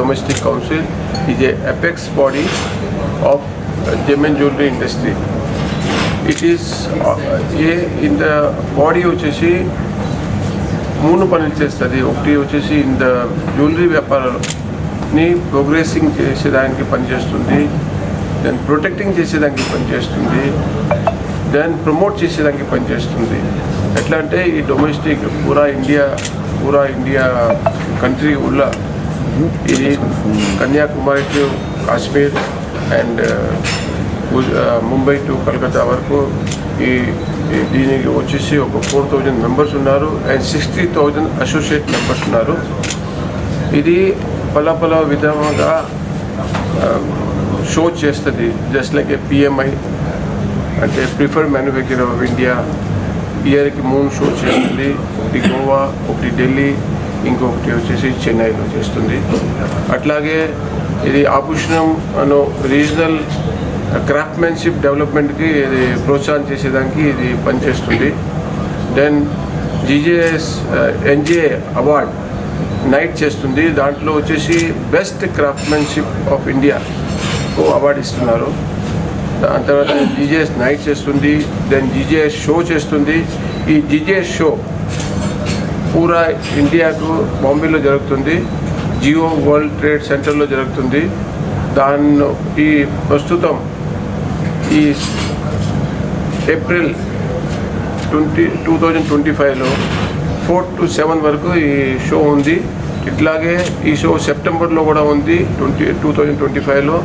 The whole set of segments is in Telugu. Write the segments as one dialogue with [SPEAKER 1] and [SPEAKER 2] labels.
[SPEAKER 1] Domestic Council is a apex body of gem and jewelry industry. It is a in the body వచ్చేసి మూడు పనులు చేస్తుంది. ఒకటి వచ్చేసి ఇన్ ద జ్యువెలరీ వ్యాపారాలని ప్రోగ్రెసింగ్ చేసేదానికి పనిచేస్తుంది. దెన్ ప్రొటెక్టింగ్ చేసేదానికి పనిచేస్తుంది. దెన్ ప్రమోట్ చేసేదానికి పనిచేస్తుంది. ఎట్లా అంటే ఈ డొమెస్టిక్ పూరా ఇండియా పూరా ఇండియా కంట్రీ ఉళ్ళ ఇది Kanyakumari to Kashmir and uh, uh, Mumbai to Calcutta వరకు ఈ దీనికి వచ్చేసి ఒక ఫోర్ థౌజండ్ మెంబర్స్ ఉన్నారు and sixty thousand associate members ఉన్నారు. ఇది పల పల విధంగా షో చేస్తుంది. జస్ట్ లైక్ ఏ పిఎంఐ అంటే ప్రిఫర్డ్ మ్యానుఫ్యాక్చర్ ఆఫ్ ఇండియా. ఇయర్కి మూడు షో చేస్తుంది. ఒకటి గోవా ఒకటి ఢిల్లీ ఇంకొకటి వచ్చేసి చెన్నైలో చేస్తుంది. అట్లాగే ఇది ఆభూషణం అను రీజనల్ క్రాఫ్ట్మెన్షిప్ డెవలప్మెంట్కి ఇది ప్రోత్సాహం చేసేదానికి ఇది పనిచేస్తుంది. Then GJS NGA award night చేస్తుంది. దాంట్లో వచ్చేసి best craftsmanship of India award ఇస్తున్నారు. దాని తర్వాత జీజేఎస్ నైట్ చేస్తుంది. దెన్ జీజేఎస్ షో చేస్తుంది. ఈ జీజేఎస్ షో పూరా ఇండియాకు బాంబేలో జరుగుతుంది. జియో వరల్డ్ ట్రేడ్ సెంటర్లో జరుగుతుంది. దాన్ని ఈ ప్రస్తుతం ఈ April twenty two thousand twenty ఫైవ్లో ఫోర్ టు సెవెన్ వరకు ఈ షో ఉంది. ఇట్లాగే ఈ షో సెప్టెంబర్లో కూడా ఉంది ట్వంటీ టూ థౌజండ్ ట్వంటీ ఫైవ్లో.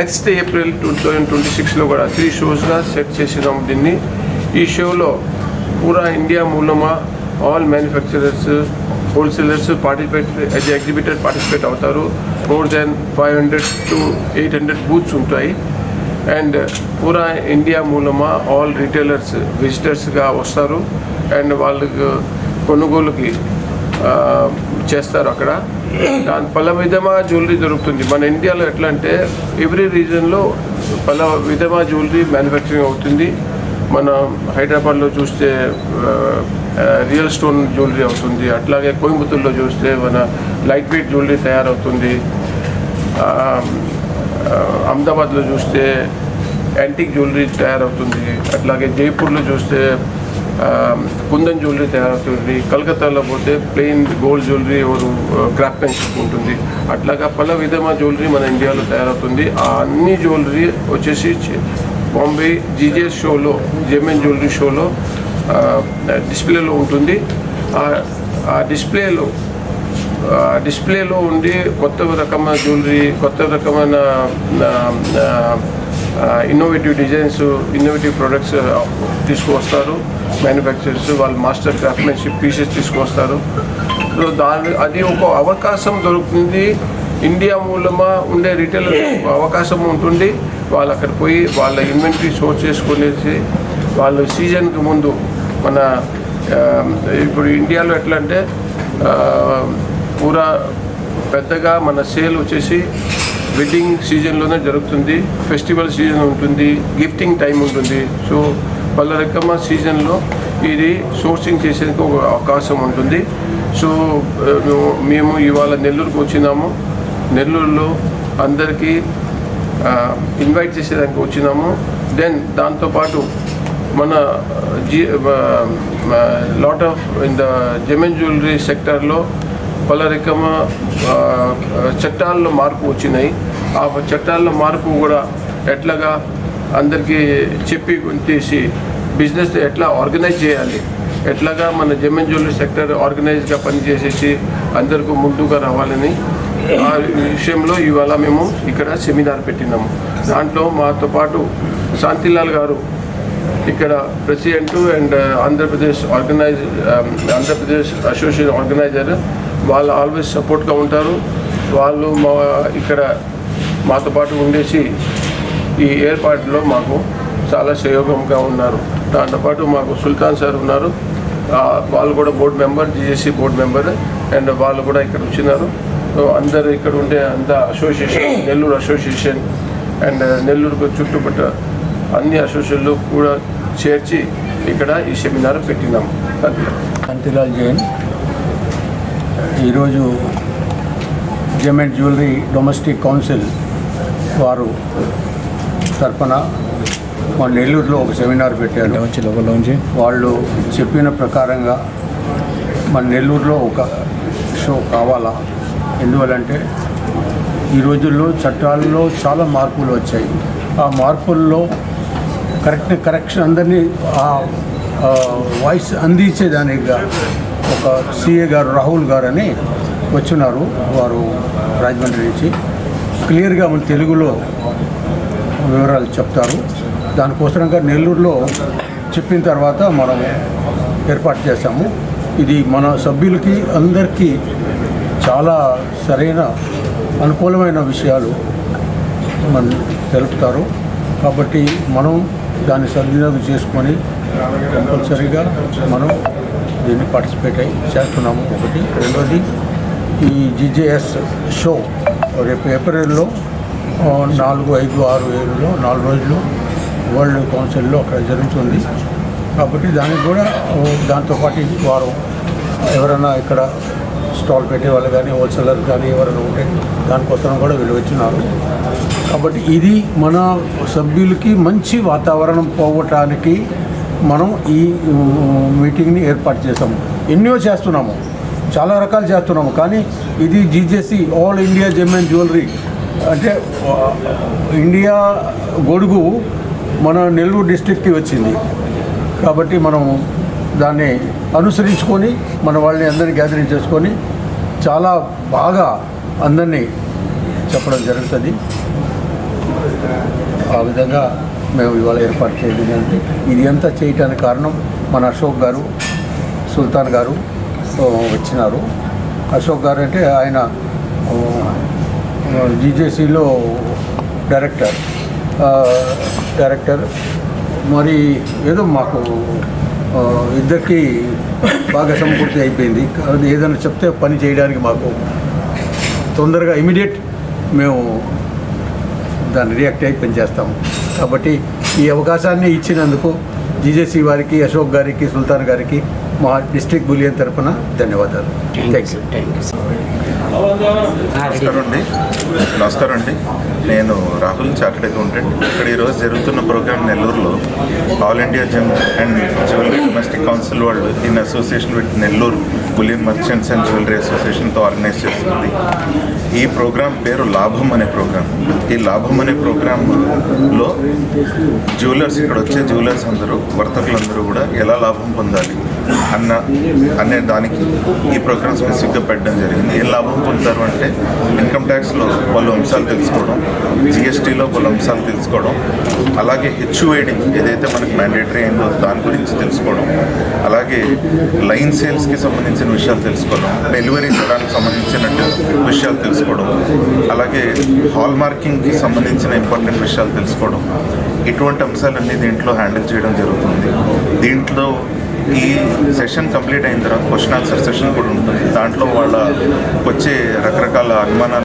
[SPEAKER 1] Next April two thousand twenty సిక్స్లో కూడా త్రీ షోస్గా సెట్ చేసినాం దీన్ని. ఈ షోలో పూరా India మూలమా all manufacturers wholesalers participate as exhibitor participate అవుతారు more than five hundred to eight hundred booths ఉంటాయి అండ్ పూరా ఇండియా మూలమా ఆల్ రిటైలర్స్ విజిటర్స్గా వస్తారు అండ్ వాళ్ళకు కొనుగోలుకి చేస్తారు అక్కడ దాని పల విధమా జ్యువెలరీ దొరుకుతుంది మన ఇండియాలో ఎట్లా అంటే ఎవ్రీ రీజన్లో పల విధమా జ్యువెలరీ మ్యానుఫ్యాక్చరింగ్ అవుతుంది. మన హైదరాబాద్లో చూస్తే రియల్ స్టోన్ జ్యువెలరీ అవుతుంది. అట్లాగే కోయంబత్తూరులో చూస్తే మన లైట్ వెయిట్ జ్యువెలరీ తయారవుతుంది. అహ్మదాబాద్లో చూస్తే యాంటిక్ జ్యువెలరీ తయారవుతుంది. అట్లాగే జైపూర్లో చూస్తే కుందన్ జ్యువెలరీ తయారవుతుంది. కలకత్తాలో పోతే ప్లెయిన్ గోల్డ్ జ్యువెలరీ ఒక క్రాఫ్ట్మెన్షిప్ ఉంటుంది. అట్లాగా పల విధమైన జ్యువెలరీ మన ఇండియాలో తయారవుతుంది. ఆ అన్ని జ్యువెలరీ వచ్చేసి బాంబే జీజేఎస్ షోలో జెమెన్ జ్యువెలరీ షోలో డిస్ప్లేలో ఉంటుంది. ఆ- డిస్ప్లేలో డిస్ప్లేలో ఉండి కొత్త రకమైన జ్యువెలరీ కొత్త రకమైన ఇన్నోవేటివ్ డిజైన్స్ ఇన్నోవేటివ్ ప్రొడక్ట్స్ తీసుకువస్తారు. మ్యానుఫ్యాక్చరర్స్ వాళ్ళు మాస్టర్ క్రాఫ్ట్మెన్షిప్ పీసెస్ తీసుకువస్తారు. సో దాని అది ఒక అవకాశం దొరుకుతుంది. ఇండియా మూలమా ఉండే రిటైలర్ అవకాశం ఉంటుంది. వాళ్ళు అక్కడ పోయి వాళ్ళ ఇన్వెంటరీ సోర్స్ చేసుకునేసి వాళ్ళు సీజన్కి ముందు మన ఇప్పుడు ఇండియాలో ఎట్లా అంటే పూరా పెద్దగా మన సేల్ వచ్చేసి వెడ్డింగ్ సీజన్లోనే జరుగుతుంది. ఫెస్టివల్ సీజన్ ఉంటుంది. గిఫ్టింగ్ టైం ఉంటుంది. సో పలు రకమైన సీజన్లో ఇది సోర్సింగ్ చేసేందుకు ఒక అవకాశం ఉంటుంది. సో మేము ఇవాళ నెల్లూరుకు వచ్చినాము. నెల్లూరులో అందరికీ ఇన్వైట్ చేసేదానికి వచ్చినాము. దెన్ దాంతోపాటు మన G lot of in the gem and jewellery సెక్టర్లో పలు రకమ చట్టాల్లో మార్పు వచ్చినాయి. ఆ చట్టాల్లో మార్పు కూడా ఎట్లాగా అందరికీ చెప్పి తీసి బిజినెస్ ఎట్లా ఆర్గనైజ్ చేయాలి? ఎట్లాగా మన జమెన్ జ్యువెలరీ సెక్టర్ ఆర్గనైజ్గా పనిచేసేసి అందరికీ ముందుగా రావాలని ఆ విషయంలో ఇవాళ మేము ఇక్కడ సెమినార్ పెట్టినాము. దాంట్లో మాతో పాటు శాంతిలాల్ గారు ఇక్కడ president and Andhra Pradesh organise Andhra Pradesh association organiser వాళ్ళు ఆల్వేస్ సపోర్ట్గా ఉంటారు. వాళ్ళు మా ఇక్కడ మాతో పాటు ఉండేసి ఈ ఏర్పాటులో మాకు చాలా సహయోగంగా ఉన్నారు. దాంతోపాటు మాకు సుల్తాన్ సార్ ఉన్నారు. వాళ్ళు కూడా board member GJC board member and వాళ్ళు కూడా ఇక్కడ వచ్చినారు. అందరు ఇక్కడ ఉండే అంత అసోసియేషన్ నెల్లూరు అసోసియేషన్ అండ్ నెల్లూరుకు చుట్టుపక్కల అన్ని అసోసియేషన్లు కూడా చేర్చి ఇక్కడ ఈ సెమినార్ పెట్టినాము అది.
[SPEAKER 2] శాంతిలాల్ జైన్ ఈరోజు gem and jewellery domestic council వారు తరపున మా నెల్లూరులో ఒక సెమినార్ పెట్టారు.
[SPEAKER 3] వచ్చి లోపల
[SPEAKER 2] వాళ్ళు చెప్పిన ప్రకారంగా మన నెల్లూరులో ఒక షో కావాలా? ఎందువలంటే ఈ రోజుల్లో చట్టాల్లో చాలా మార్పులు వచ్చాయి. ఆ మార్పుల్లో కరెక్ట్ కరెక్షన్ అందరినీ ఆ వాయిస్ అందించేదానిగా ఒక సిఏ గారు రాహుల్ గారు అని వచ్చున్నారు వారు రాజమండ్రి నుంచి. క్లియర్గా మన తెలుగులో వివరాలు చెప్తారు. దానికోసరంగా నెల్లూరులో చెప్పిన తర్వాత మనం ఏర్పాటు చేశాము. ఇది మన సభ్యులకి అందరికీ చాలా సరైన అనుకూలమైన విషయాలు మన తెలుపుతారు. కాబట్టి మనం దాన్ని సద్వినియోగం చేసుకొని కంపల్సరీగా మనం దీన్ని పార్టిసిపేట్ అయ్యి చేస్తున్నాము. ఒకటి. రెండోది ఈ జిజేఎస్ షో రేపు ఏప్రిల్లో నాలుగు ఐదు ఆరు ఏడులో నాలుగు రోజులు వరల్డ్ కౌన్సిల్లో అక్కడ జరుగుతుంది. కాబట్టి దానికి కూడా దాంతోపాటు వారం ఎవరైనా ఇక్కడ స్టాల్ పెట్టే వాళ్ళు కానీ హోల్సేలర్ కానీ ఎవరైనా ఉంటే దానికోసం కూడా వీళ్ళు వచ్చినారు. కాబట్టి ఇది మన సభ్యులకి మంచి వాతావరణం పోవటానికి మనం ఈ మీటింగ్ని ఏర్పాటు చేసాము ఎన్నో చేస్తున్నాము. చాలా రకాలు చేస్తున్నాము. కానీ ఇది GJC all India gem and jewellery. అంటే ఇండియా గొడుగు మన నెల్లూరు డిస్ట్రిక్ట్కి వచ్చింది. కాబట్టి మనం దాన్ని అనుసరించుకొని మన వాళ్ళని అందరినీ గ్యాదరింగ్ చేసుకొని చాలా బాగా అందరినీ చెప్పడం జరుగుతుంది. ఆ విధంగా మేము ఇవాళ ఏర్పాటు చేయడం అంటే ఇది అంతా చేయటానికి కారణం? మన అశోక్ గారు సుల్తాన్ గారు వచ్చినారు. అశోక్ గారు అంటే ఆయన జీజేసీలో డైరెక్టర్ డైరెక్టర్. మరి ఏదో మాకు ఇద్దరికి బాగా సమకూర్తి అయిపోయింది. అది ఏదైనా చెప్తే పని చేయడానికి మాకు తొందరగా ఇమీడియట్ మేము దాన్ని రియాక్ట్ అయి పనిచేస్తాము కాబట్టి ఈ అవకాశాన్ని ఇచ్చినందుకు జీజేసీ వారికి అశోక్ గారికి సుల్తాన్ గారికి మా డిస్ట్రిక్ట్ బులియన్ తరపున ధన్యవాదాలు. థ్యాంక్ యూ
[SPEAKER 4] నమస్కారం అండి. నమస్కారం అండి. నేను రాహుల్ చార్టెడ్ అకౌంటెంట్ ఇక్కడ ఈరోజు జరుగుతున్న ప్రోగ్రామ్ నెల్లూరులో all India gem and jewellery domestic council వాళ్ళు in association with Nellore bullion merchants and jewellery అసోసియేషన్తో organise చేస్తుంది. ఈ ప్రోగ్రాం పేరు లాభం అనే ప్రోగ్రాం ఈ లాభం అనే ప్రోగ్రాంలో జ్యువెలర్స్ ఇక్కడ వచ్చే జ్యువెలర్స్ అందరూ వర్తకులందరూ కూడా ఎలా లాభం పొందాలి? అన్న అనే దానికి ఈ ప్రోగ్రామ్ స్పెసిఫిక్గా పెట్టడం జరిగింది. ఏ లాభం పొందుతారు అంటే ఇన్కమ్ ట్యాక్స్లో పలు అంశాలు తెలుసుకోవడం జిఎస్టీలో పలు అంశాలు తెలుసుకోవడం అలాగే హెచ్యుఐడి ఏదైతే మనకి మ్యాండేటరీ అయిందో దాని గురించి తెలుసుకోవడం అలాగే లైన్ సేల్స్కి సంబంధించిన విషయాలు తెలుసుకోవడం డెలివరీ చేయడానికి సంబంధించిన విషయాలు తెలుసుకోవడం అలాగే హాల్ మార్కింగ్కి సంబంధించిన ఇంపార్టెంట్ విషయాలు తెలుసుకోవడం ఇటువంటి అంశాలన్నీ దీంట్లో హ్యాండిల్ చేయడం జరుగుతుంది. దీంట్లో ఈ సెషన్ కంప్లీట్ అయిన తర్వాత క్వశ్చన్ ఆన్సర్ సెషన్ కూడా ఉంటుంది. దాంట్లో వాళ్ళ వచ్చే రకరకాల అనుమానాలు